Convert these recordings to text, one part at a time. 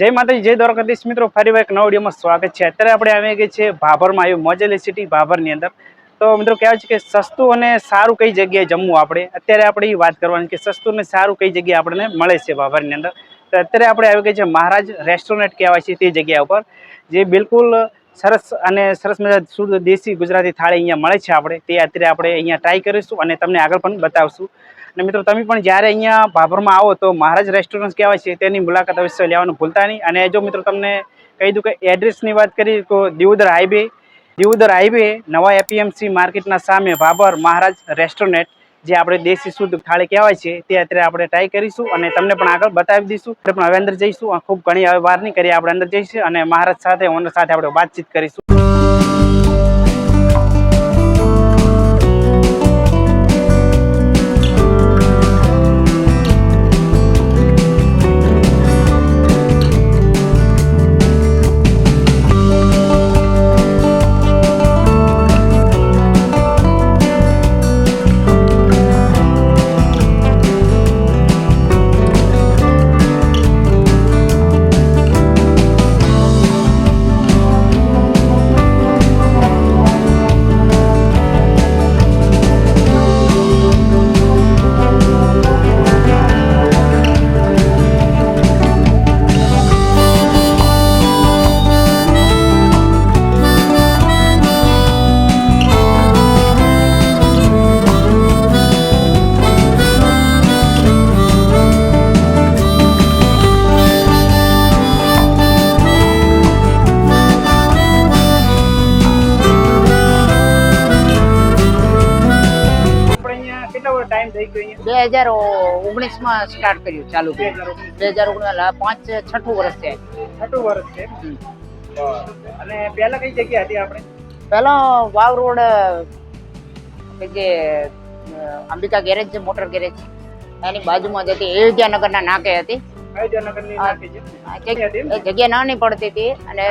જય માતાજી, જય દ્વારકાધીશ. મિત્રો, ફરી એક નવા વિડીયોમાં સ્વાગત છે. અત્યારે આપણે આવી ગઈ છે ભાભરમાં આવ્યું મોજેલી સિટી ભાભરની અંદર. તો મિત્રો, કહેવાય છે કે સસ્તું અને સારું કઈ જગ્યાએ જમવું આપણે? અત્યારે આપણે એ વાત કરવાની કે સસ્તું અને સારું કઈ જગ્યાએ આપણને મળે છે ભાભરની અંદર. તો અત્યારે આપણે આવી ગઈ છે મહારાજ રેસ્ટોરન્ટ કહેવાય છે તે જગ્યા ઉપર, જે બિલકુલ સરસ અને સરસ મજા શુદ્ધ દેશી ગુજરાતી થાળી અહીંયા મળે છે આપણે. તે અત્યારે આપણે અહીંયા ટ્રાય કરીશું અને તમને આગળ પણ બતાવશું. અને મિત્રો, તમે પણ જ્યારે અહીંયા ભાભરમાં આવો તો મહારાજ રેસ્ટોરન્ટ કહેવાય છે, તેની મુલાકાત અવશ્ય લેવાનું ભૂલતા નહીં. અને જો મિત્રો, તમને કહી દઉં કે એડ્રેસની વાત કરી તો દિવોદર હાઈવે દિવોદર હાઈવે, નવા એપીએમસી માર્કેટના સામે ભાભર મહારાજ રેસ્ટોરન્ટ જે આપણે દેશી શુદ્ધ થાળી કહેવાય છે, તે અત્યારે આપણે ટ્રાય કરીશું અને તમને પણ આગળ બતાવી દઈશું. આપણે પણ હવે અંદર જઈશું. ખૂબ ઘણી હવે વાર નહીં કરીએ, આપણે અંદર જઈશું અને મહારાજ સાથે, ઓનર સાથે આપણે વાતચીત કરીશું. હજાર ઓગણીસમાં સ્ટાર્ટ કર્યું ચાલુ કર્યું. બે હજાર ઓગણીસ પાંચ છઠ્ઠું વર્ષ છે છઠ્ઠું વર્ષ છે. અને પહેલા કઈ જગ્યા હતી આપણે? પેલો વાવ રોડ જે અંબિકા ગેરેજ છે મોટર ગેરેજ. એની બાજુમાં જ હતી અયોધ્યાનગર ના નાકે હતી. અયોધ્યાનગરની જગ્યા ના નહીં નાની પડતી હતી અને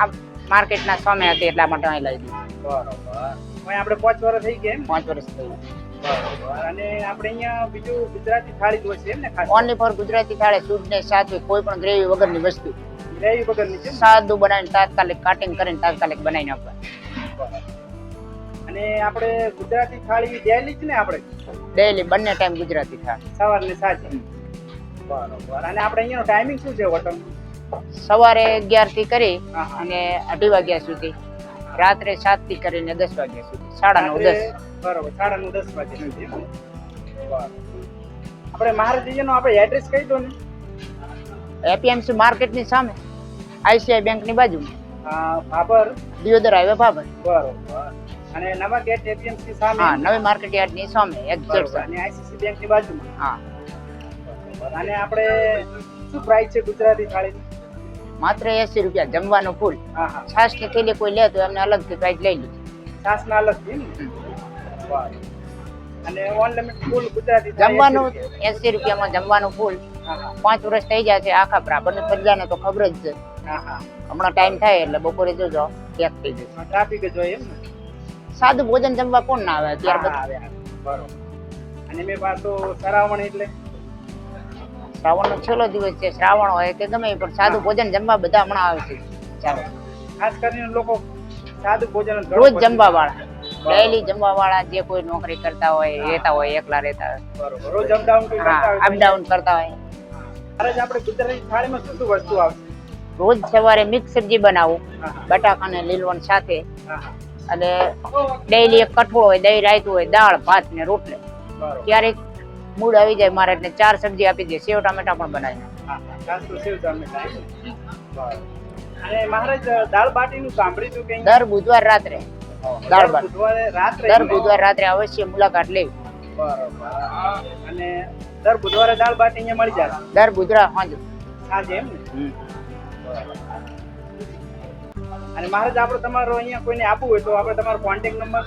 આ માર્કેટના સામે હતી એટલા માટે અહીં લઈ દીધી બરોબર. આપણે પાંચ વર્ષ થઈ ગયા પાંચ વર્ષ થઈ બરોબર અને આપણે અહીંયા બીજું ગુજરાતી થાળી જ હોય છે એમ ને ખાસ. ઓનલી ફોર ગુજરાતી થાળી શુદ્ધ ને સાચું કોઈ પણ ગ્રેવી વગરની વસ્તુ. ગ્રેવી વગરની છે સાદું બનાવીને તાત્કાલિક કાટિંગ કરીને તાત્કાલિક બનાવીને આપવા અને આપણે ગુજરાતી થાળી ડેલી જ ને આપણે? ડેલી બંને ટાઈમ ગુજરાતી થાળી. સવાર ને સાંજે? બરોબર. અને આપણે અહીંયાનો ટાઈમિંગ શું છે હોટલ? સવારે અગિયારથી કરી. અને અઢી વાગ્યા સુધી. રાત્રે સાતથી કરીને દસ વાગ્યા સુધી. સાડા નવ દસ. બરોબર સાડા નવ દસ વાગે આપણે એમ. નો આપણે એડ્રેસ કહી દો ને. એપીએમસી માર્કેટની સામે આઈસીઆઈ બેંકની બાજુ આ ભાભર. દિયોદર હાઈવે ભાભર. બરોબર. અને નવા ગેટ એપીએમસી સામે? હા નવી માર્કેટ યાર્ડની સામે. એક્ઝેક્ટ અને આઈસીસી બેંકની બાજુમાં? હા. અને આપણે શું પ્રાઇસ છે ગુજરાતી થાળી માત્ર એસી રૂપિયા જમવાનું ફૂલ હા છાસની થેલી કોઈ લે તો એમને અલગથી પ્રાઇસ લઈ લીધી છાસના અલગ છે ને? બરોબર. અને ઓનલાઈન ફૂલ ગુજરાતી જમવાનું એસી રૂપિયામાં જમવાનું ફૂલ પાંચ વર્ષ થઈ જાય છે આખા બરાબર ફરજાને તો ખબર જ છે. હમણાં ટાઈમ થાય એટલે બપોરે જોજો. પેક થઈ જશે. ટ્રાફિક જ હોય એમ સાદું ભોજન જમવા કોણ ના આવે ત્યાર આવે. બરોબર. અને મેં પાછો શ્રાવણ એટલે? શ્રાવણનો છેલ્લો દિવસ છે. શ્રાવણ હોય કે ગમે પણ સાદું ભોજન જમવા બધા હમણાં આવે છે. ચાલો. ખાસ કરીને લોકો સાદું ભોજન રોજ જમવા વાળા ડેઈલી જમવા વાળા જે કોઈ નોકરી કરતા હોય રહેતા હોય એકલા રહેતા હોય. રોજ અપડાઉન કરતા હોય? અપડાઉન કરતા હોય. ત્યારે આપણે ગુજરાતી થાળીમાં શું શું વસ્તુ આવશે? રોજ સવારે મિક્સ સબ્જી બનાવું બટાકા અને લીલવણ સાથે. અને ડેઈલી એક કઠોળ હોય દહીં રાયતું હોય દાળ ભાત ને રોટલી. ક્યારેક મૂડ આવી જાય મારે એટલે ચાર સબ્જી આપી દે. સેવ ટામેટા પણ બનાવી હા હા. ખાસ તો સેવ ટામેટા એમ ને? બરોબર. અને મહારાજ દાળ બાટીનું સાંભળ્યું હતું કે દર બુધવાર રાત્રે. દર બુધવારે રાત્રે દર એમ ને? બુધવાર રાત્રે અવશ્ય મુલાકાત લેવી. બરોબર. અને દર બુધવારે દાળ બાટી અહીંયા મળી જાય? દર બુધવાર સાંજે. સાંજે એમ ને? અને મહારાજ આપણે તમારો અહીંયા કોઈને આપવું હોય તો આપણે તમારો કોન્ટેક્ટ નંબર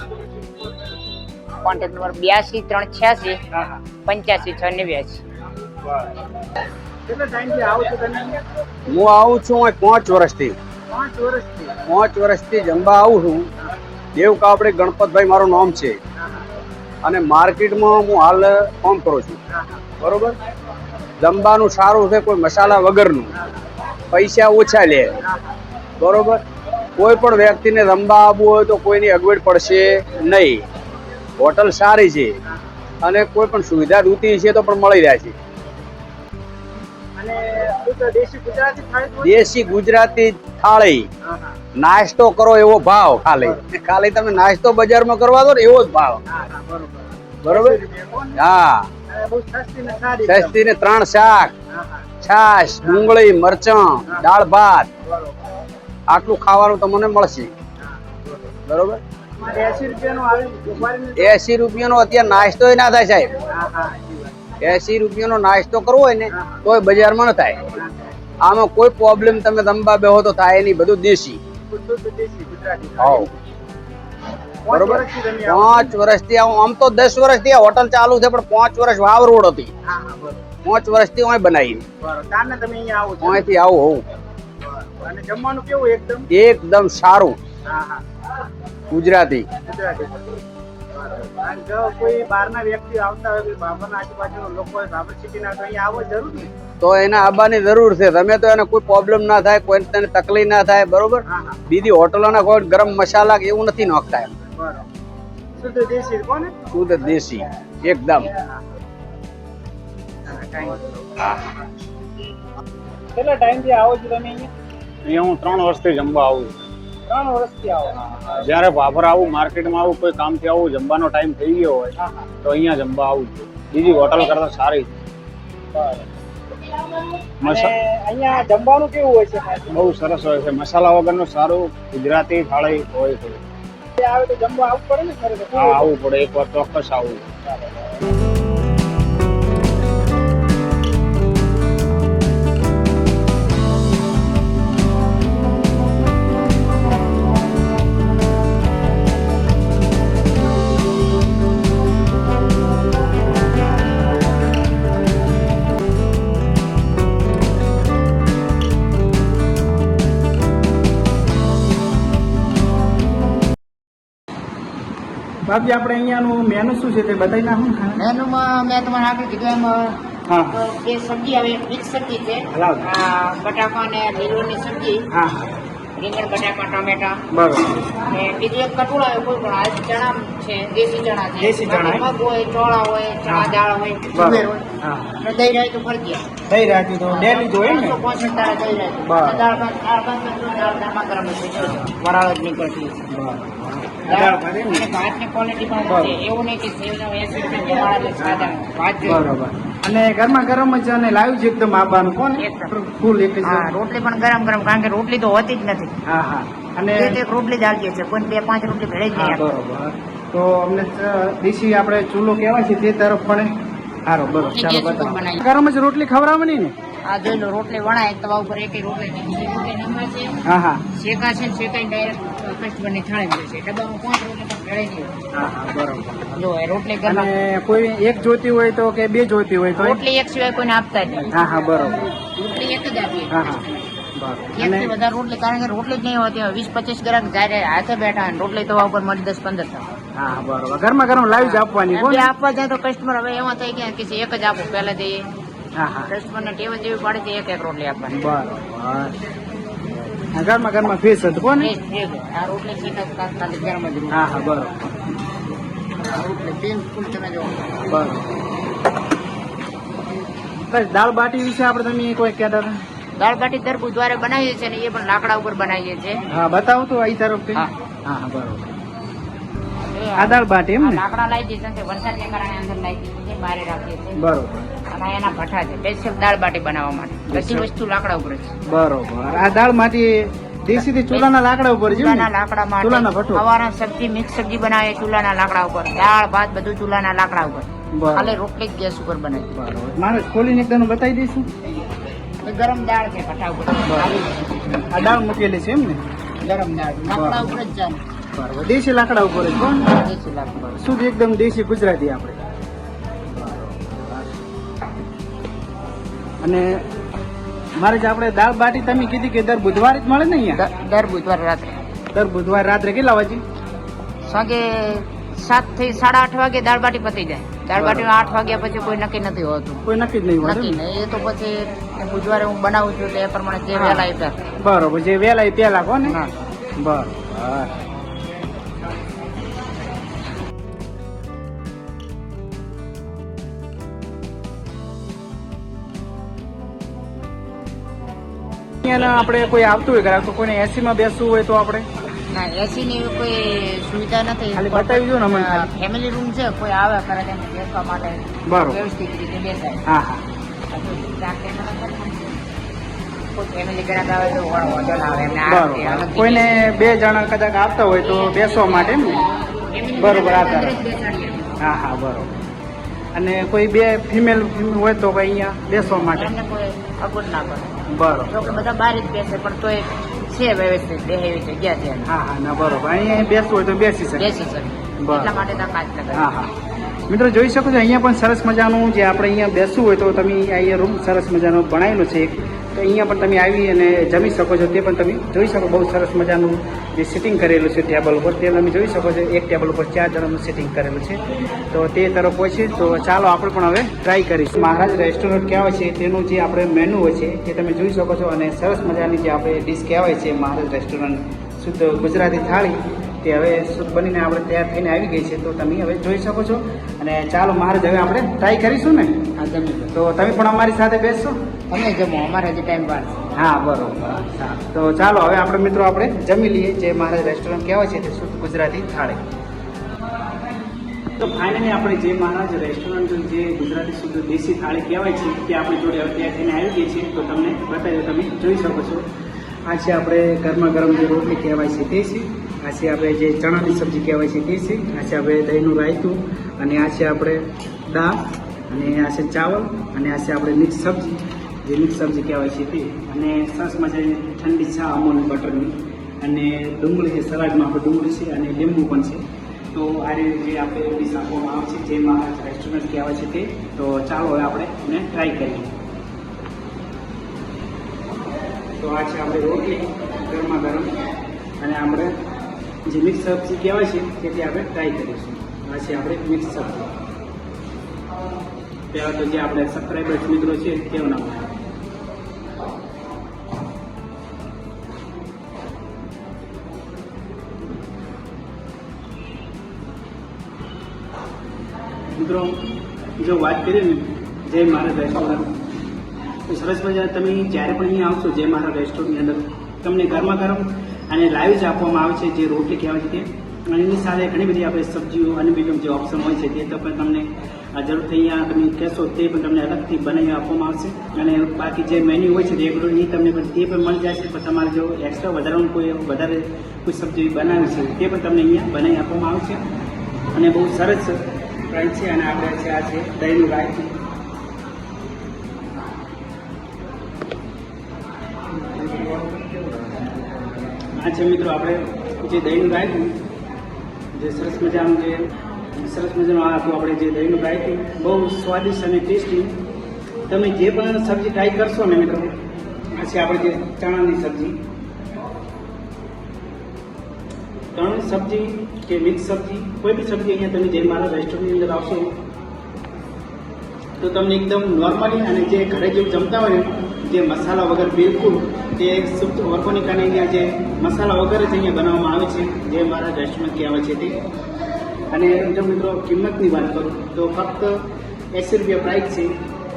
કોન્ટેક્ટ નંબર બ્યાસી ત્રણ છ્યાસી પંચ્યાસી છ તમે અહીંયા? હું આવું છું પાંચ વર્ષથી. પાંચ વર્ષથી? પાંચ વર્ષથી જમવા આવું છું. દેવકા આપણે ગણપતભાઈ મારું નામ છે. અને માર્કેટમાં હું હાલ કામ કરું છું. બરોબર? જમવાનું સારું છે, કોઈ મસાલા વગરનું. પૈસા ઓછા લે. બરોબર? કોઈ પણ વ્યક્તિને રમવા આવવું હોય તો કોઈની અગવડ પડશે નહીં. હોટલ સારી છે. અને કોઈ પણ સુવિધા રૂતી છે તો પણ મળી રહ્યા છે. અને દેશી ગુજરાતી થાળી નાસ્તો કરો એવો ભાવ ખાલી. ખાલી તમે નાસ્તો બજારમાં કરવા દો ને એવો જ ભાવ. બરોબર. હા. સસ્તી ને ત્રણ શાક છાશ ડુંગળી મરચણ દાળ ભાત. આટલું ખાવાનું તમને મળશે. બરોબર. એસી રૂપિયાનું અત્યારે નાસ્તો ના થાય સાહેબ. એસી રૂપિયાનો નાસ્તો કરવો હોય ને તોય બજારમાં ન થાય. આમાં કોઈ પ્રોબ્લેમ તમે રમવા બેહો તો થાય નહીં બધું દેશી. બરોબર? પાંચ વર્ષથી આવો. આમ તો દસ વર્ષથી આ હોટલ ચાલુ છે પણ પાંચ વર્ષ વાવ રોડ હતી. પાંચ વર્ષથી હું બનાવી અહીંથી આવું હોઉં. જમવાનું કેવું એકદમ? એકદમ સારું. ગુજરાતી. અને જો કોઈ બહારના વ્યક્તિ આવતા હોય કોઈ આજુબાજુના લોકો હોય બાબર સિટીના તો અહીંયા આવો જરૂર. ને તો એને આવવાની જરૂર છે. તમે તો એને કોઈ પ્રોબ્લેમ ના થાય કોઈ તેને તકલીફ ના થાય બરોબર? બીજી હોટલોના કોઈ ગરમ મસાલા કે એવું નથી નાખતા એમ. બરોબર. શુદ્ધ દેશી કોને? શુદ્ધ દેશી? એકદમ. કેટલા ટાઈમથી આવો છો તમે અહીંયા? અહીંયા હું ત્રણ વર્ષથી જમવા આવું છું. ત્રણ વર્ષથી આવો. જ્યારે ભાભર આવું માર્કેટમાં આવું કોઈ કામથી આવું જમવાનો ટાઈમ થઈ ગયો હોય તો અહીંયા જમવા આવું છું બીજી હોટલ કરતા સારી અહીંયા જમવાનું કેવું હોય છે? બહુ સરસ હોય છે. મસાલા વગરનું સારું ગુજરાતી થાળી હોય છે. આવે તો જમવા આવવું પડે ને આવવું પડે. એકવાર ચોક્કસ આવવું. બાપજી આપણે અહીંયાનું મેનુ શું છે તે બતાવી નાખું મેનુમાં મેં તમારે આગળ કીધું એમ બે સબ્જી આવે મિક્સ સબ્જી છે બટાકા અને લીલોની સબ્જી રીંગણ બટાકા ટમેટા બરાબર અને બીજું એક કટોળ આવે કોઈ પણ આ ચણા છે દેશી ચણા છે દેશી ચણા, મગ હોય ચોળા હોય ચણા દાળ હોય સુગર હોય દહીં રહે તો ફરજિયાત થઈ રહ્યા તો ડેલી જોઈએ ને પાંચસો દાડા દહીં રહે દાળ ભાત દાળ ભાત દાળ ગરમા ગરમ છે વરાળ જ નીકળતી છે અને ભાતની ક્વોલિટી પણ છે એવું નહીં કે સેવના એસી રૂપિયા સાદા ભાત બરોબર. અને ગરમા ગરમ જ અને લાવ્યું છે એકદમ આવવાનું કોણ? ફૂલ એક રોટલી પણ ગરમ ગરમ કારણ કે રોટલી તો હોતી જ નથી. હા હા. અને એક રોટલી જ આવતી છે કોઈ બે પાંચ રોટલી ભેળે જ નહીં બરોબર. તો અમને દેશી આપણે ચૂલો કહેવાય છે તે તરફ પણ સારો બરોબર. ચાલો બતાવો. ગરમ જ રોટલી ખવડાવવાની ને? આ જોઈ લો રોટલી વણાય તવા ઉપર એક રોટલી છે. હા હા. શેકા છે શેકાઈ ડાયરેક્ટ કસ્ટમરની થાળી મળે છે. ડબ્બામાં પાંચ રોટલી પણ ભેળે નહીં હા હા બરોબર. જો રોટલી ગરમ કોઈ એક જોતી હોય તો કે બે જોતી હોય તો રોટલી એક સિવાય કોઈને આપતા જ નહીં. હા હા બરોબર. રોટલી એક જ આપીએ. હા હા. વધારે રોટલી કારણ કે રોટલી જ નહીં હોતી વીસ પચીસ ગ્રામ જાય હાથે બેઠા રોટલી તવા ઉપર મળી દસ પંદર હા બરોબર. ગરમા ગરમ લાવી જ આપવાની આપવા જાય તો કસ્ટમર હવે એમાં થઈ ગયા કે એક જ આપો પહેલા જઈએ. કસ્ટમરને ટેવ જ એવી પાડી છે એક એક રોટલી આપવાની. બરાબર. ઘરમાં ગરમા ફેસ હતું કોને. આ રોટલી ગરમ જ હા હા બરોબર. રોટલી બરોબર. બસ દાળ બાટી વિશે આપણે તમે કોઈ કહેતા હતા? દાળ બાટી દર બુધવારે બનાવીએ છીએ ને એ પણ લાકડા ઉપર બનાવીએ છીએ. હા બતાવો તો અહીં તરફ હા. હા બરોબર. આ દાળ બાટી એમ લાકડા લાવી દીધા છે વરસાદને કારણે અંદર લાવી દીધું છે બહાર રાખીએ છીએ. બરોબર. અને એના ભઠ્ઠા છે. સ્પેશિયલ દાળ બાટી બનાવવા માટે. બધી વસ્તુ લાકડા ઉપર છે. બરોબર. આ દાળમાંથી દેશી થી ચૂલાના લાકડા ઉપર છે? ચૂલાના લાકડા ચૂલાના ભઠ્ઠો. સવારના સબ્જી મિક્સ સબ્જી બનાવીએ ચૂલાના લાકડા ઉપર. દાળ ભાત બધું ચૂલાના લાકડા ઉપર. ખાલી રોટલી ગેસ ઉપર બનાવી બરોબર. મારે ખોલીને એકદમ બતાવી દઈશું? ગરમ દાળ છે ભઠ્ઠા ઉપર. આ દાળ મૂકેલી છે એમ ને? ગરમ દાળ. લાકડા ઉપર જ ચાલે દેશી લાકડા ઉપર જ કોણ શુદ્ધ એકદમ દેશી ગુજરાતી આપણે? અને મારે જે આપણે દાળ બાટી તમે કીધી કે દર બુધવારે જ મળે ને અહીંયા? દર- બુધવારે રાત્રે. દર બુધવાર રાત્રે કેટલા વાગે સાંજે સાતથી સાડા આઠ વાગે દાળ બાટી પતી જાય. દાળ બાટી આઠ વાગ્યા પછી કોઈ નક્કી નથી હોતું. કોઈ નક્કી જ નહીં હોતું નક્કી નહીં. એ તો પછી બુધવારે હું બનાવું છું તો એ પ્રમાણે જે. વહેલા એ બરોબર. જે વહેલા એ પહેલા કહો ને? હા. બરોબર. અહીંયાના આપણે કોઈ આવતું હોય ગ્રાહક? તો કોઈને એસી માં બેસવું હોય તો આપણે? ના એસી ની કોઈ સુવિધા નથી. ખાલી બતાવી દો ને અમને. ફેમિલી રૂમ છે કોઈ આવે કરે તેને બેસવા માટે બરોબર. વ્યવસ્થિત રીતે બેસાય. હા હા. કોઈને બે જણા કદાચ આવતા હોય તો બેસવા માટે બરોબર, આ અંદર તરફ. જ બેસાડીએ. હા હા બરોબર. અને કોઈ બે ફિમેલ હોય તો અહીંયા બેસવા માટે? અગવડ ના બરોબર. જો કે બધા બહાર જ બેસે પણ તોય છે વ્યવસ્થિત બે એવી જગ્યા છે. હા હા ના બરોબર. અહીંયા બેસવું હોય તો બેસી શકે. બેસી શકે. એટલા માટે તો હા હા. મિત્રો જોઈ શકો છો અહીંયા પણ સરસ મજાનું જે આપણે અહીંયા બેસવું હોય તો તમે અહીંયા રૂમ સરસ મજાનો બનાવેલો છે. તો અહીંયા પણ તમે આવી અને જમી શકો છો, તે પણ તમે જોઈ શકો. બહુ સરસ મજાનું જે સિટિંગ કરેલું છે ટેબલ ઉપર તે તમે જોઈ શકો છો, એક ટેબલ ઉપર ચાર જણાનું સિટિંગ કરેલું છે. તો તે તરફ હોય છે. તો ચાલો આપણે પણ હવે ટ્રાય કરીશું. મહારાજ રેસ્ટોરન્ટ કહેવાય છે, તેનું જે આપણે મેનુ હોય છે, તે તમે જોઈ શકો છો. અને સરસ મજાની જે આપણે ડિશ કહેવાય છે, મહારાજ રેસ્ટોરન્ટ શુદ્ધ ગુજરાતી થાળી. તે હવે શુદ્ધ બનીને આપણે તૈયાર થઈને આવી ગઈ છે તો તમે હવે જોઈ શકો છો. અને ચાલો મહારાજ હવે આપણે ટ્રાય કરીશું ને? હા જમી તો તમે પણ અમારી સાથે બેસશો? તમે જમો અમારે હજી ટાઈમ વાર હા બરોબર. તો ચાલો હવે આપણે મિત્રો આપણે જમી લઈએ. જે મહારાજ રેસ્ટોરન્ટ કહેવાય છે તે શુદ્ધ ગુજરાતી થાળી. તો ફાઇનલી આપણે જે મહારાજ રેસ્ટોરન્ટ જે ગુજરાતી શુદ્ધ દેશી થાળી કહેવાય છે તે આપણી જોડે હવે ત્યાં થઈને આવી ગઈ છે. તો તમને બતાવી તમે જોઈ શકો છો. આ છે આપણે ગરમા ગરમ જે રોટલી કહેવાય છે તે છે. આ છે આપણે જે ચણાની સબ્જી કહેવાય છે તે છે. આ છે આપણે દહીંનું રાયતું અને આ છે આપણે દાળ અને આ છે ચાવલ અને આ છે આપણે મિક્સ સબ્જી. જે મિક્સ સબ્જી કહેવાય છે તે અને સસમાં છે ઠંડી ચા અમૂલ બટરની. અને ડુંગળી છે, સલાડમાં આપણે ડુંગળી છે અને લીંબુ પણ છે. તો આ રીતે જે આપણે ડીશ આપવામાં આવે છે જેમાં રેસ્ટોરન્ટ કહેવાય છે તે, તો ચાલો હવે આપણે એને ટ્રાય કરીએ. તો આ છે આપણે રોટલી ગરમા ગરમ. અને આપણે જે મિક્સ સબ્જી કહેવાય છે તે આપણે ટ્રાય કરીશું. આ છે આપણે મિક્સ સબ્જી પહેલાં તો જે આપણે સબસ્ક્રાઈબર્સ મિત્રો છે, તેઓ નામ મિત્રો, જો વાત કરીએ ને જય મારા રેસ્ટોરન્ટ તો સરસ મજા તમે જ્યારે પણ અહીંયા આવશો જય મારા રેસ્ટોરન્ટની અંદર, તમને ગરમા ગરમ અને લાઈવ જ આપવામાં આવે છે, જે રોટલી કહેવાય છે તે. અને એની સાથે ઘણી બધી આપણે સબ્જીઓ અને બીજું જે ઓપ્શન હોય છે તે તો પણ તમને જરૂરથી અહીંયા તમે કહેશો તે પણ તમને અલગથી બનાવી આપવામાં આવશે. અને બાકી જે મેન્યુ હોય છે રેગ્યુલર એ તમને પણ તે પણ મળી જશે. પણ તમારે જો એક્સ્ટ્રા વધારાનું કોઈ વધારે કોઈ સબ્જી બનાવી છે, તે પણ તમને અહીંયા બનાવી આપવામાં આવશે. અને બહુ સરસ પ્રાઇસ છે અને આપણે છે આ છે દહીંનું રાયતું આ છે મિત્રો, આપણે જે દહીંનું રાખ્યું, જે સરસ મજાનું જે સરસ મજાનું આ હતું આપણે જે દહીંનું રાખ્યું, બહુ સ્વાદિષ્ટ અને ટેસ્ટી. તમે જે પણ સબ્જી ટ્રાય કરશો ને, મિત્રો આ છે આપણે જે ચણાની સબ્જી. ત્રણ સબ્જી કે મિક્સ સબ્જી, કોઈ બી સબ્જી અહીંયા તમે જે મારા રેસ્ટોરન્ટની અંદર આવશો, તો તમને એકદમ નોર્મલી અને જે ઘરે જેવું જમતા હોય ને, જે મસાલા વગર બિલકુલ તે શુદ્ધ ઓર્ગોનિક અને અહીંયા જે મસાલા વગર જ અહીંયા બનાવવામાં આવે છે, જે મારા રેસ્ટોરન્ટથી આવે છે તે. અને જો મિત્રો કિંમતની વાત કરું, તો ફક્ત એંસી રૂપિયા પ્રાઇસ છે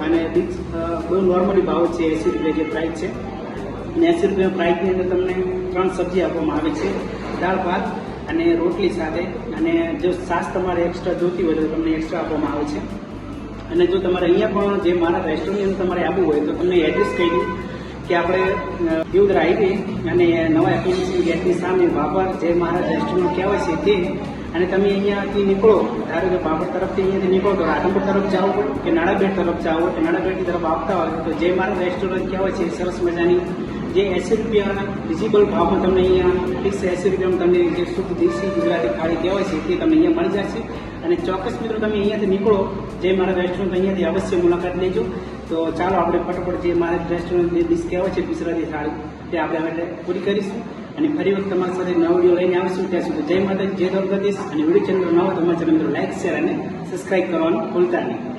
અને બીજ બહુ નોર્મલી ભાવ છે એંસી રૂપિયા જે પ્રાઇસ છે. અને એંસી રૂપિયા પ્રાઇસની અંદર તમને ત્રણ સબ્જી આપવામાં આવે છે, દાળ, ભાત અને રોટલી સાથે. અને જો સાસ તમારે એક્સ્ટ્રા જોતી હોય તો તમને એક્સ્ટ્રા આપવામાં આવે છે. અને જો તમારે અહીંયા પણ જે મારા રેસ્ટોરન્ટ તમારે આવવું હોય તો તમને એડ્રેસ કહી દઉં. કે આપણે યુદ્ધ દીવદર હાઈવે અને નવા એપ્લિકેશન ગેટની સામે બાબર જે મારા રેસ્ટોરન્ટ કહેવાય છે તે. અને તમે અહીંયાથી નીકળો, ધારો કે બાબર તરફથી અહીંયાથી નીકળો, તો રાધનપુર તરફ જાઓ કે નાણાબેટ તરફ જાઓ, કે નાણાબેટની તરફ આવતા હોય, તો જે મારા રેસ્ટોરન્ટ કહેવાય છે સરસ મજાની, જે એંસી રૂપિયા વિઝિબલ ભાવમાં તમને અહીંયા ફિક્સ એસી રૂપિયામાં તમને જે શુદ્ધ દેશી ગુજરાતી થાળી કહેવાય છે તે તમને અહીંયા મળી જશે. અને ચોક્કસ મિત્રો તમે અહીંયાથી નીકળો, જે મારા રેસ્ટોરન્ટ અહીંયાથી અવશ્ય મુલાકાત લેજો. તો ચાલો આપણે ફટાફટ જે મારે રેસ્ટોરન્ટ જે ડિશ કહેવાય છે ગુજરાતી થાળી, તે આપણે હવે પૂરી કરીશું. અને ફરી વખત તમારી સાથે નવો વીડિયો લઈને આવીશું. ત્યાં સુધી જય માતા જય દ્વારકાધીશ. અને વીડિયો ચેનલ નવો તમારા ચેનલ લાઈક શેર અને સબસ્ક્રાઇબ કરવાનું ભૂલતા નહીં.